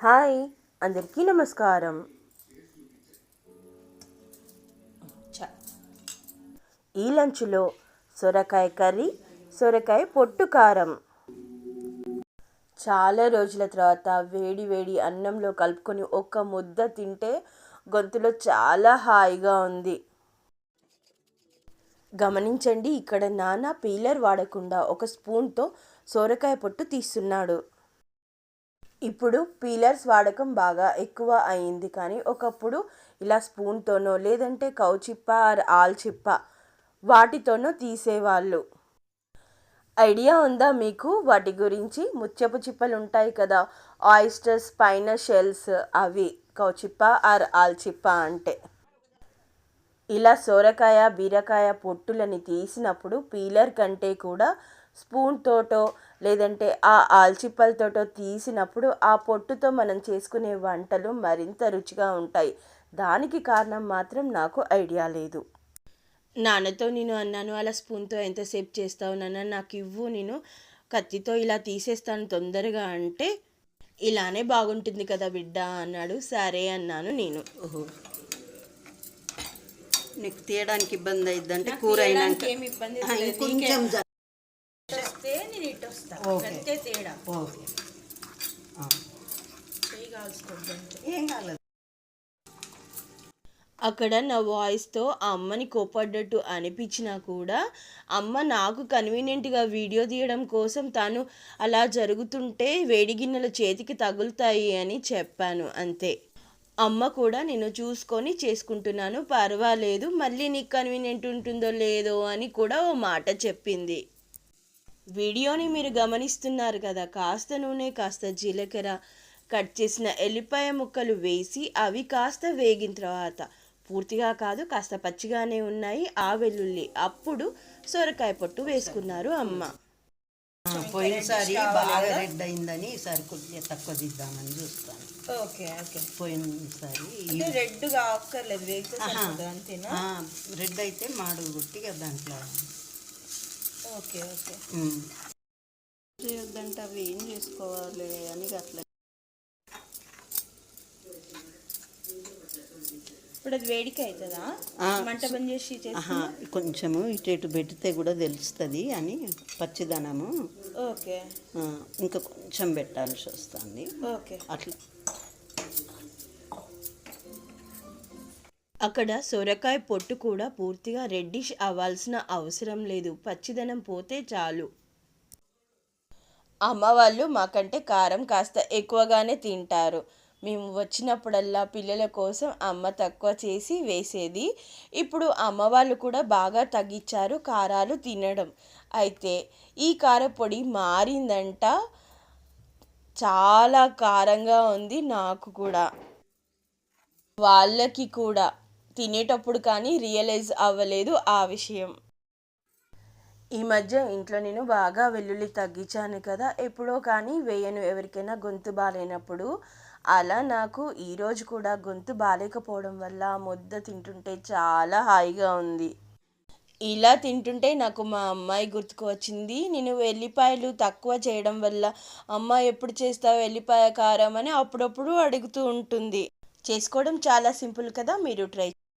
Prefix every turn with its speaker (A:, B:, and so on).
A: Hi అందరికీ నమస్కారం.
B: చ
A: ఈ లంచ్లో సొరకాయ కర్రీ సొరకాయ పొట్టు కారం. చాలా రోజుల తర్వాత వేడి వేడి అన్నంలో కలుపుకొని ఒక ముద్ద తింటే గొంతులో చాలా హాయిగా ఉంది. గమనించండి ఇక్కడ నానా పీలర్ వాడకుండా ఒక స్పూన్తో సొరకాయ పొట్టు తీస్తున్నాడు. ఇప్పుడు పీలర్స్ వాడకం బాగా ఎక్కువ అయింది కానీ ఒకప్పుడు ఇలా స్పూన్తోనో లేదంటే కౌచిప్ప ఆర్ ఆల్చిప్ప వాటితోనో తీసేవాళ్ళు. ఐడియా ఉందా మీకు? వాటి గురించి ముత్యపు చిప్పలు ఉంటాయి కదా ఆయిస్టర్స్ పైన షెల్స్ అవి కౌచిప్ప ఆర్ ఆల్చిప్ప అంటే. ఇలా సోరకాయ బీరకాయ పొట్టులని తీసినప్పుడు పీలర్ కంటే కూడా స్పూన్ తోటో లేదంటే ఆ ఆల్చిప్పలతోటో తీసినప్పుడు ఆ పొట్టుతో మనం చేసుకునే వంటలు మరింత రుచిగా ఉంటాయి. దానికి కారణం మాత్రం నాకు ఐడియా లేదు. నాన్నతో నేను అన్నాను అలా స్పూన్తో ఎంతసేపు చేస్తావు నాన్న? నాకు ఇవ్వు నేను కత్తితో ఇలా తీసేస్తాను తొందరగా అంటే ఇలానే బాగుంటుంది కదా బిడ్డ అన్నాడు. సరే అన్నాను నేను.
B: ఓహో. నీకు తీయడానికి ఇబ్బంది అయిద్దంటే కూర అయినాక
C: ఏమి ఇబ్బంది నేను ఇటు వస్తా
B: ఓకే.
C: అంతే తేడా.
B: ఓకే. ఏం కాలేదు.
A: అక్కడ నా వాయిస్తో ఆ అమ్మని కోపడ్డట్టు అనిపించినా కూడా అమ్మ నాకు కన్వీనియంట్గా వీడియో తీయడం కోసం తాను అలా జరుగుతుంటే వేడి గిన్నెలు చేతికి తగులుతాయి అని చెప్పాను అంతే. అమ్మ కూడా నేను చూసుకొని చేసుకుంటున్నాను పర్వాలేదు మళ్ళీ నీకు కన్వీనియంట్ ఉంటుందో లేదో అని కూడా ఓ మాట చెప్పింది. వీడియోని మీరు గమనిస్తున్నారు కదా. కాస్త నూనె కాస్త జీలకర్ర కట్ చేసిన ఎల్లిపాయ ముక్కలు వేసి అవి కాస్త వేగిన తర్వాత పూర్తిగా కాదు కాస్త పచ్చిగానే ఉన్నాయి ఆ వెల్లుల్లి అప్పుడు సొరకాయ పొట్టు వేసుకున్నారు అమ్మ.
B: పోయినసారి బాగా రెడ్ అయిందని ఈసారి కొద్దిగా తక్కువ దిద్దామని చూస్తాను.
C: Okay okay.
B: పోయినసారి
C: రెడ్ అంతేనా?
B: రెడ్ అయితే మాడు కొట్టిగా దాంట్లో
C: ఓకే ఓకే.
A: చేయొద్దంటే అవి ఏం చేసుకోవాలి అని అట్లా.
C: ఇప్పుడు అది వేడికి అవుతుందా?
B: ఆ,
C: మంట బంద్ చేసి చేసి
B: ఆహా, కొంచెము ఇటు ఇటు పెడితే కూడా తెలుస్తుంది అని పచ్చిదనము.
C: ఓకే.
B: ఇంకా కొంచెం పెట్టాల్సి వస్తుంది.
C: ఓకే.
B: అట్లా.
A: అక్కడ సొరకాయ పొట్టు కూడా పూర్తిగా రెడ్డిష్ అవ్వాల్సిన అవసరం లేదు. పచ్చిదనం పోతే చాలు. అమ్మ వాళ్ళు మాకంటే కారం కాస్త ఎక్కువగానే తింటారు. మేము వచ్చినప్పుడల్లా పిల్లల కోసం అమ్మ తక్కువ చేసి వేసేది. ఇప్పుడు అమ్మ వాళ్ళు కూడా బాగా తగ్గించారు కారాలు తినడం. అయితే ఈ కారపొడి మారిందంట. చాలా కారంగా ఉంది నాకు కూడా. వాళ్ళకి కూడా. తినేటప్పుడు కానీ రియలైజ్ అవ్వలేదు ఆ విషయం. ఈ మధ్య ఇంట్లో నేను బాగా వెల్లుల్లి తగ్గించాను కదా ఎప్పుడో కానీ వేయను ఎవరికైనా గొంతు బాగాలేనప్పుడు అలా నాకు ఈరోజు కూడా గొంతు బాగాలేకపోవడం వల్ల ఆ ముద్ద తింటుంటే చాలా హాయిగా ఉంది. ఇలా తింటుంటే నాకు మా అమ్మాయి గుర్తుకు వచ్చింది నేను వెల్లిపాయలు తక్కువ చేయడం వల్ల అమ్మ ఎప్పుడు చేస్తావు వెల్లిపాయ కారం? అని అప్పుడప్పుడు అడుగుతూ ఉంటుంది. చేసుకోవడం చాలా సింపుల్ కదా మీరు ట్రై